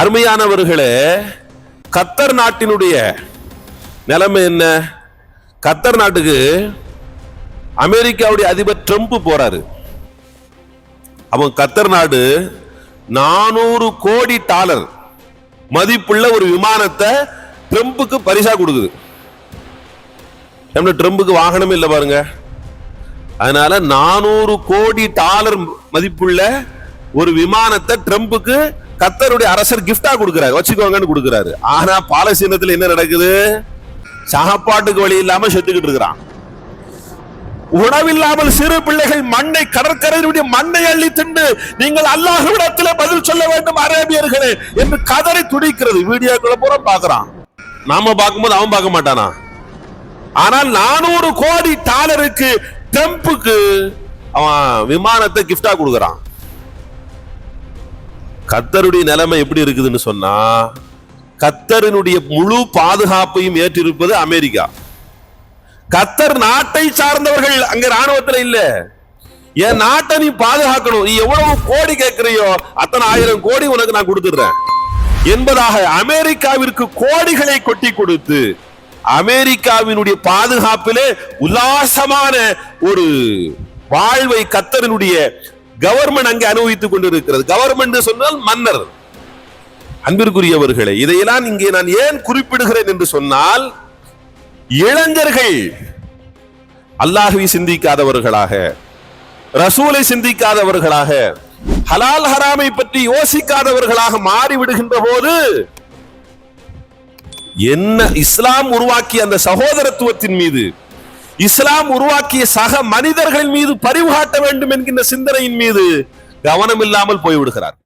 அருமையானவர்களே கத்தர் நாட்டினுடைய நிலைமை என்ன? கத்தர் நாட்டுக்கு அமெரிக்காவுடைய அதிபர் ட்ரம்ப் போறாரு. அவன் கத்தர் நாடு நானூறு கோடி டாலர் மதிப்புள்ள ஒரு விமானத்தை ட்ரம்புக்கு பரிசா கொடுக்குது. ட்ரம்புக்கு வாகனமே இல்லை பாருங்க. அதனால நானூறு கோடி டாலர் மதிப்புள்ள ஒரு விமானத்தை ட்ரம்புக்கு கத்தருடைய அரசர் கிஃப்டா கொடுக்கிறாரு. வச்சுக்கோங்கன்னு கொடுக்கிறாரு. ஆனா பாலஸ்தீனத்துல என்ன நடக்குது? சாப்பாட்டுக்கு வழி இல்லாம செத்துக்கிட்டு இருக்கிறான். உணவில்லாமல் சிறு பிள்ளைகள் மண்ணை கடற்கரையினுடைய மண்ணை அள்ளி திண்டு நீங்கள் அல்லாஹ்விடத்தில் பதில் சொல்ல வேண்டும் அரேபியர்களே என்று கதறி துடிக்கிறது. வீடியோக்குள்ள பூரா பாக்குறான் நாம பார்க்கும்போது அவன் பார்க்க மாட்டானா? ஆனால் நானூறு கோடி டாலருக்கு டெம்புக்கு அவன் விமானத்தை கிஃப்டா கொடுக்குறான். கத்தருடைய நிலைமை எப்படி இருக்குதுன்னு சொன்னா கத்தரினுடைய முழு பாதுகாப்பையும் ஏற்றிருப்பது அமெரிக்கா. கத்தர் நாட்டை சார்ந்தவர்கள் அங்க ராணுவத்துல இல்ல. என் நாட்டை நீ பாதுகாக்கணும். நீ எவ்வளவு கோடி கேட்கிறியோ அத்தனை ஆயிரம் கோடி உனக்கு நான் கொடுத்துடுறேன். என்பதாக அமெரிக்காவிற்கு கோடிகளை கொட்டி கொடுத்து அமெரிக்காவினுடைய பாதுகாப்பிலே உல்லாசமான ஒரு வாழ்வை கத்தரினுடைய கவர்மெண்ட் அங்கே அனுபவித்துக் கொண்டிருக்கிறது. கவர்மெண்ட் சொன்னால் மன்னர். அன்பிற்குரியவர்களே இதையெல்லாம் இங்கே நான் ஏன் குறிப்பிடுகிறேன் என்று சொன்னால் இளைஞர்கள் அல்லாஹுவை சிந்திக்காதவர்களாக ரசூலை சிந்திக்காதவர்களாக ஹலால் ஹராமை பற்றி யோசிக்காதவர்களாக மாறிவிடுகின்ற போது என்ன இஸ்லாம் உருவாக்கிய அந்த சகோதரத்துவத்தின் மீது இஸ்லாம் உருவாக்கிய சக மனிதர்கள் மீது பரிவு காட்ட வேண்டும் என்கின்ற சிந்தனையின் மீது கவனம் இல்லாமல் போய்விடுகிறார்.